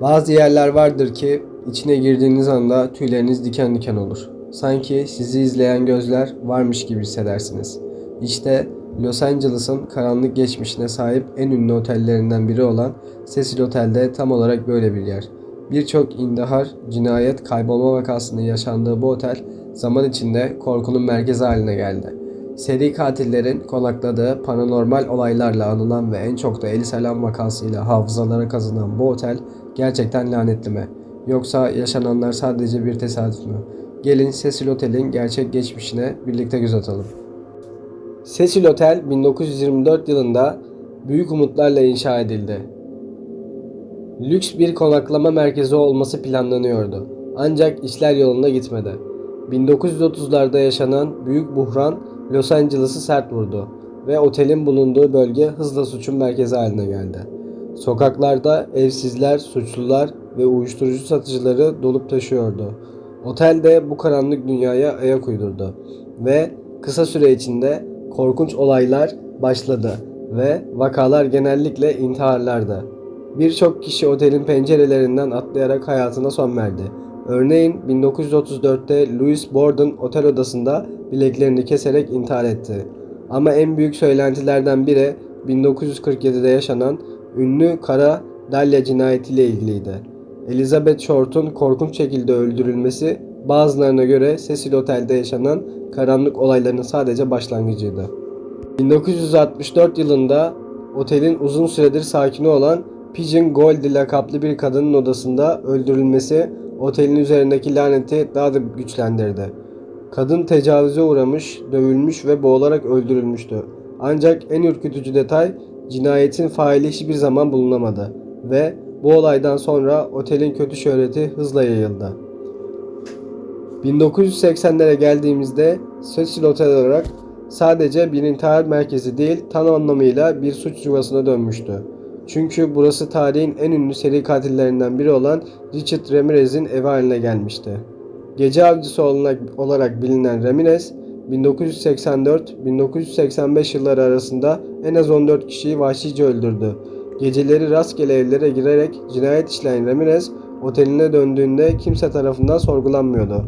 Bazı yerler vardır ki içine girdiğiniz anda tüyleriniz diken diken olur. Sanki sizi izleyen gözler varmış gibi hissedersiniz. İşte Los Angeles'ın karanlık geçmişine sahip en ünlü otellerinden biri olan Cecil Otel'de tam olarak böyle bir yer. Birçok indihar, cinayet, kaybolma vakasının yaşandığı bu otel zaman içinde korkunun merkezi haline geldi. Seri katillerin konakladığı paranormal olaylarla anılan ve en çok da Ellis Alam vakasıyla hafızalara kazınan bu otel gerçekten lanetli mi? Yoksa yaşananlar sadece bir tesadüf mü? Gelin Cecil Otel'in gerçek geçmişine birlikte göz atalım. Cecil Otel 1924 yılında büyük umutlarla inşa edildi. Lüks bir konaklama merkezi olması planlanıyordu. Ancak işler yolunda gitmedi. 1930'larda yaşanan büyük buhran Los Angeles'ı sert vurdu ve otelin bulunduğu bölge hızla suçun merkezi haline geldi. Sokaklarda evsizler, suçlular ve uyuşturucu satıcıları dolup taşıyordu. Otel de bu karanlık dünyaya ayak uydurdu ve kısa süre içinde korkunç olaylar başladı ve vakalar genellikle intiharlardı. Birçok kişi otelin pencerelerinden atlayarak hayatına son verdi. Örneğin 1934'te Louis Borden otel odasında bileklerini keserek intihar etti. Ama en büyük söylentilerden biri 1947'de yaşanan ünlü Kara Dahlia cinayetiyle ilgiliydi. Elizabeth Short'un korkunç şekilde öldürülmesi bazılarına göre Cecil Otel'de yaşanan karanlık olayların sadece başlangıcıydı. 1964 yılında otelin uzun süredir sakini olan Pigeon Goldie lakaplı bir kadının odasında öldürülmesi otelin üzerindeki laneti daha da güçlendirdi. Kadın tecavüze uğramış, dövülmüş ve boğularak öldürülmüştü. Ancak en ürkütücü detay cinayetin faili hiçbir zaman bulunamadı ve bu olaydan sonra otelin kötü şöhreti hızla yayıldı. 1980'lere geldiğimizde Cecil Otel olarak sadece bir intihar merkezi değil tam anlamıyla bir suç yuvasına dönmüştü. Çünkü burası tarihin en ünlü seri katillerinden biri olan Richard Ramirez'in evi haline gelmişti. Gece avcısı olarak bilinen Ramirez, 1984-1985 yılları arasında en az 14 kişiyi vahşice öldürdü. Geceleri rastgele evlere girerek cinayet işleyen Ramirez, oteline döndüğünde kimse tarafından sorgulanmıyordu.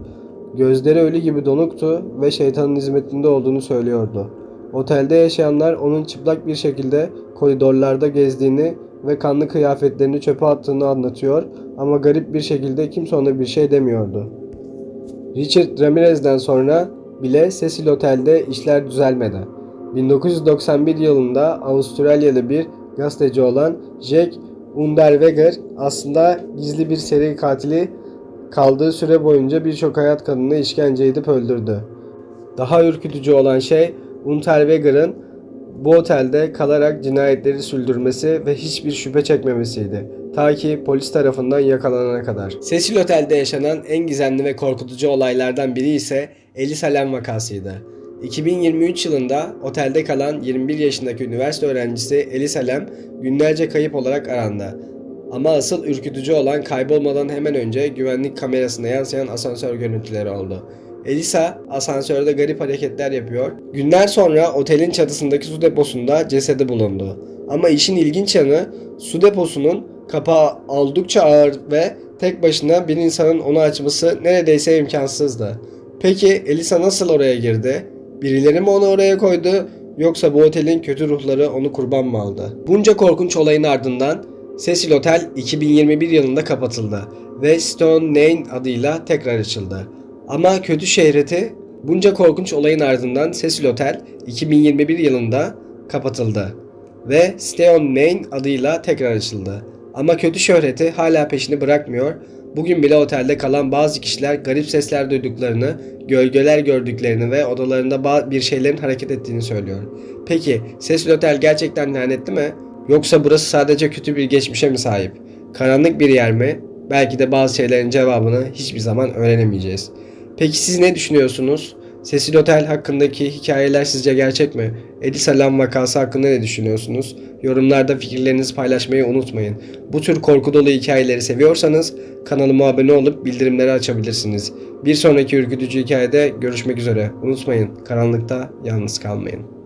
Gözleri ölü gibi donuktu ve şeytanın hizmetinde olduğunu söylüyordu. Otelde yaşayanlar onun çıplak bir şekilde koridorlarda gezdiğini ve kanlı kıyafetlerini çöpe attığını anlatıyor ama garip bir şekilde kimse ona bir şey demiyordu. Richard Ramirez'den sonra bile Cecil Otel'de işler düzelmedi. 1991 yılında Avustralyalı bir gazeteci olan Jack Underweger aslında gizli bir seri katili kaldığı süre boyunca birçok hayat kadını işkence edip öldürdü. Daha ürkütücü olan şey Unterweger'ın bu otelde kalarak cinayetleri sürdürmesi ve hiçbir şüphe çekmemesiydi. Ta ki polis tarafından yakalanana kadar. Cecil Otel'de yaşanan en gizemli ve korkutucu olaylardan biri ise Ellis Alem vakasıydı. 2023 yılında otelde kalan 21 yaşındaki üniversite öğrencisi Ellis Alem günlerce kayıp olarak arandı. Ama asıl ürkütücü olan kaybolmadan hemen önce güvenlik kamerasına yansıyan asansör görüntüleri oldu. Elisa asansörde garip hareketler yapıyor. Günler sonra otelin çatısındaki su deposunda cesedi bulundu. Ama işin ilginç yanı su deposunun kapağı oldukça ağır ve tek başına bir insanın onu açması neredeyse imkansızdı. Peki Elisa nasıl oraya girdi? Birileri mi onu oraya koydu yoksa bu otelin kötü ruhları onu kurban mı aldı? Bunca korkunç olayın ardından Cecil Otel 2021 yılında kapatıldı ve Stone Lane adıyla tekrar açıldı. Ama kötü şehreti bunca korkunç olayın ardından Cecil Otel 2021 yılında kapatıldı ve Stay on Main adıyla tekrar açıldı. Ama kötü şöhreti hala peşini bırakmıyor. Bugün bile otelde kalan bazı kişiler garip sesler duyduklarını, gölgeler gördüklerini ve odalarında bir şeylerin hareket ettiğini söylüyor. Peki Cecil Otel gerçekten lanetli mi? Yoksa burası sadece kötü bir geçmişe mi sahip? Karanlık bir yer mi? Belki de bazı şeylerin cevabını hiçbir zaman öğrenemeyeceğiz. Peki siz ne düşünüyorsunuz? Cecil Otel hakkındaki hikayeler sizce gerçek mi? Edis Alam vakası hakkında ne düşünüyorsunuz? Yorumlarda fikirlerinizi paylaşmayı unutmayın. Bu tür korku dolu hikayeleri seviyorsanız kanalıma abone olup bildirimleri açabilirsiniz. Bir sonraki ürkütücü hikayede görüşmek üzere. Unutmayın karanlıkta yalnız kalmayın.